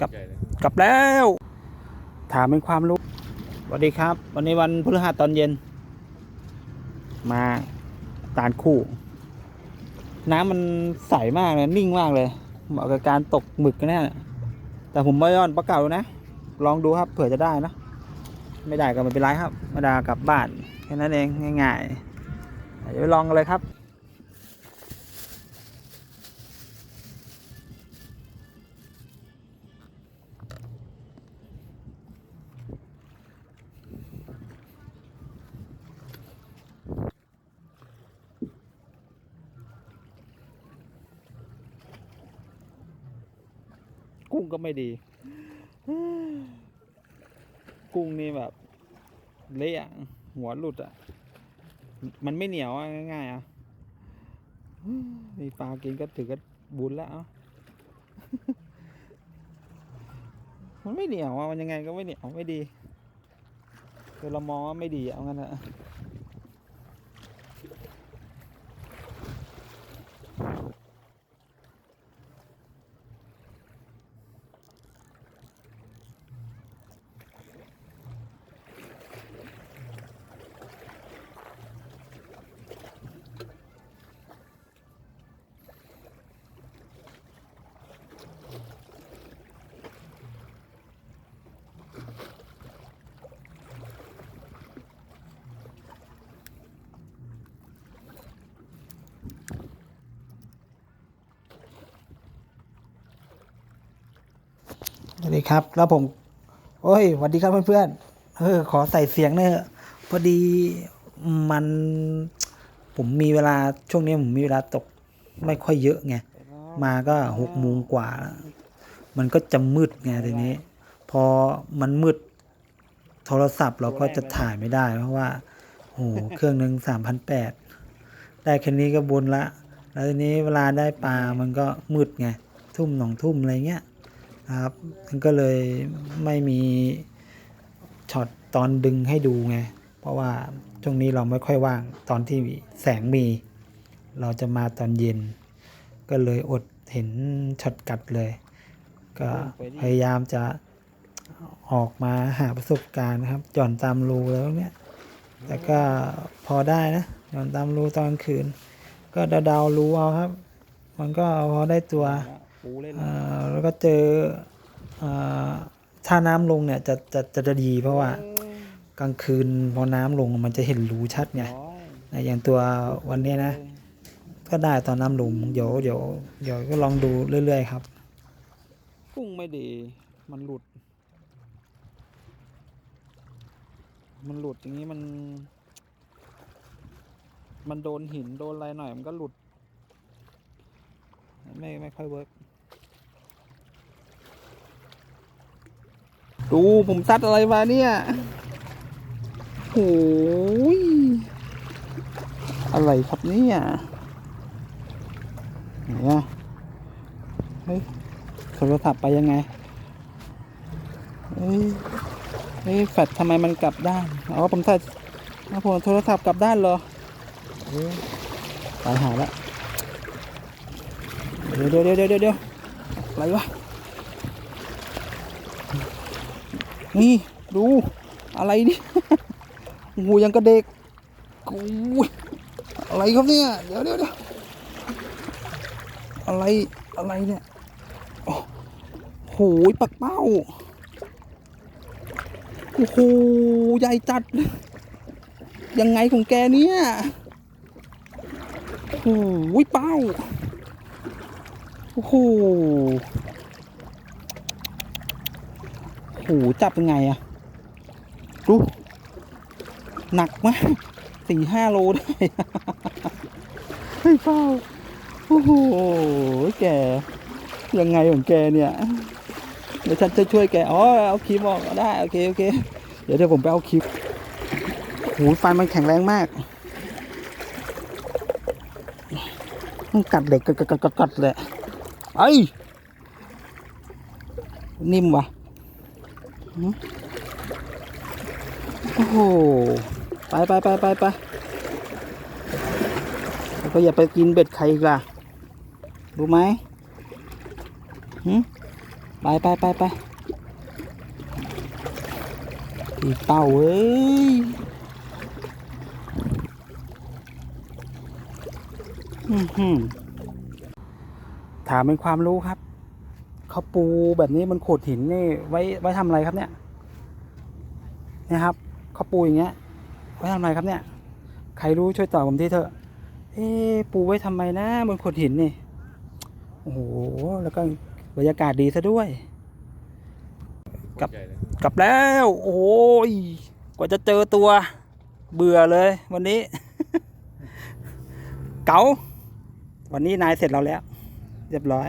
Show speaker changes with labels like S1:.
S1: กลับกลับแล้ว ถามเป็นความรู้สวัสดีครับ วันนี้วันพฤหัสตอนเย็น มาตานคู่ น้ำมันใสมากเลยนิ่งมากเลยเหมาะกับการตกหมึกกันแน่แต่ผมไม่ย้อนประกาศดูนะ ลองดูครับเผื่อจะได้นะ ไม่ได้ก็ไม่เป็นไรครับมาดากลับบ้านแค่นั้นเองง่ายๆเดี๋ยวไปลองกันเลยครับ กุ้งก็ไม่ดี กุ้งนี่แบบ เละหัวหลุดอะ มันไม่เหนียวง่ายๆอะมีปลากินก็ถือก็บุญแล้วอ้ามันไม่เหนียวอะมันยังไงก็ไม่เหนียวไม่ดีคือเรามองว่าไม่ดีเอางั้นอะ ดีครับ แล้วผม โอ้ยสวัสดีครับเพื่อนๆ เออ ขอใส่เสียงหน่อยเถอะพอดีมัน ผมมีเวลาช่วงนี้ผมมีเวลาตกไม่ค่อยเยอะไง มาก็หกโมงกว่า มันก็จะมืดไงทีนี้ พอมันมืด โทรศัพท์เราก็จะถ่ายไม่ได้ เพราะว่าโอ้โหเครื่องหนึ่งสามพันแปดได้แค่นี้ก็บุญละ แล้วทีนี้เวลาได้ปลามันก็มืดไง ทุ่มหนองทุ่มอะไรเงี้ย นะครับมันก็เลยไม่มีช็อตตอนดึงให้ดูไง เพราะว่าช่วงนี้เราไม่ค่อยว่างตอนที่แสงมี เราจะมาตอนเย็น ก็เลยอดเห็นช็อตกัดเลย ก็พยายามจะออกมาหาประสบการณ์นะครับหย่อนตามรูแล้วเนี่ยแต่ก็พอได้นะหย่อนตามรูตอนคืน ก็เดาๆรู้เอาครับ มันก็พอได้ตัว
S2: ปูเล่น
S1: เอ่อแล้วก็เจอเอ่อถ้าน้ำลงเนี่ยจะจะจะจะดีเพราะว่า กลางคืนพอน้ำลงมันจะเห็นรูชัดไง
S2: ร้อย
S1: นะอย่างตัววันเนี้ยนะ ก็ได้ตอนน้ำลงเดี๋ยวเดี๋ยวเดี๋ยวก็ลองดูเรื่อยๆครับ กุ้งไม่ดี มันหลุด มันหลุดอย่างนี้มัน มันโดนหินโดนอะไรหน่อยมันก็หลุด ไม่ไม่ค่อยเวิร์ก ดูผมซัดอะไรมาเนี่ยโอ้ยอะไรครับเนี่ยไหนอะเฮ้ยโทรศัพท์ไปยังไงเฮ้ยเฮ้ยแฟลชทำไมมันกลับด้านอ๋อผมใส่เอาผมโทรศัพท์กลับด้านเหรอเฮ้ยตายหาละเดี๋ยวเดี๋ยวเดี๋ยวเดี๋ยวเดี๋ยวอะไรวะ นี่ดูอะไรนี่โอ้โหยังกระเด็กโอ้ยอะไรครับเนี่ย เดี๋ยวเดี๋ยวเดี๋ยวอะไรอะไรเนี่ยโอ้โหปักเป้าโอ้โหใหญ่จัด ยังไงของแกเนี่ยโอ้โหเป้าโอ้โห โอ้โหจับยังไงอะดูหนักมากสี่ห้าโลได้เฮ้ยเป้าโอ้โหแกยังไงของแกเนี่ยเดี๋ยวฉันจะช่วยแกอ๋อเอาคลิปออกได้โอเคโอเค เดี๋ยวเดี๋ยวผมไปเอาคลิปโอ้โหไฟมันแข็งแรงมากมันกัดเหล็กกัดกัดกัดกัดกัดเลยไอ้ยนิ่มว่ะหืม โอ้โห ไปไปไปไปไปแล้วก็อย่าไปกินเบ็ดใครอีกล่ะ รู้ไหมหืมไปไปไปไปอีเต่าเอ้ยถามเป็นความรู้ครับ เขาปูแบบนี้มันโขดหินนี่ไว้ไว้ทำอะไรครับเนี่ยนี่ยครับเขาปูอย่างเงี้ยไว้ทำอะไรครับเนี่ย ใครรู้ช่วยตอบผมทีเถอะ เอ๊ปูไว้ทำไมนะบนโขดหินนี่ โอ้โห แล้วก็บรรยากาศดีซะด้วย กลับกลับแล้ว โอ้ย กว่าจะเจอตัว เบื่อเลยวันนี้ เก๋าวันนี้นายเสร็จเราแล้ว เรียบร้อย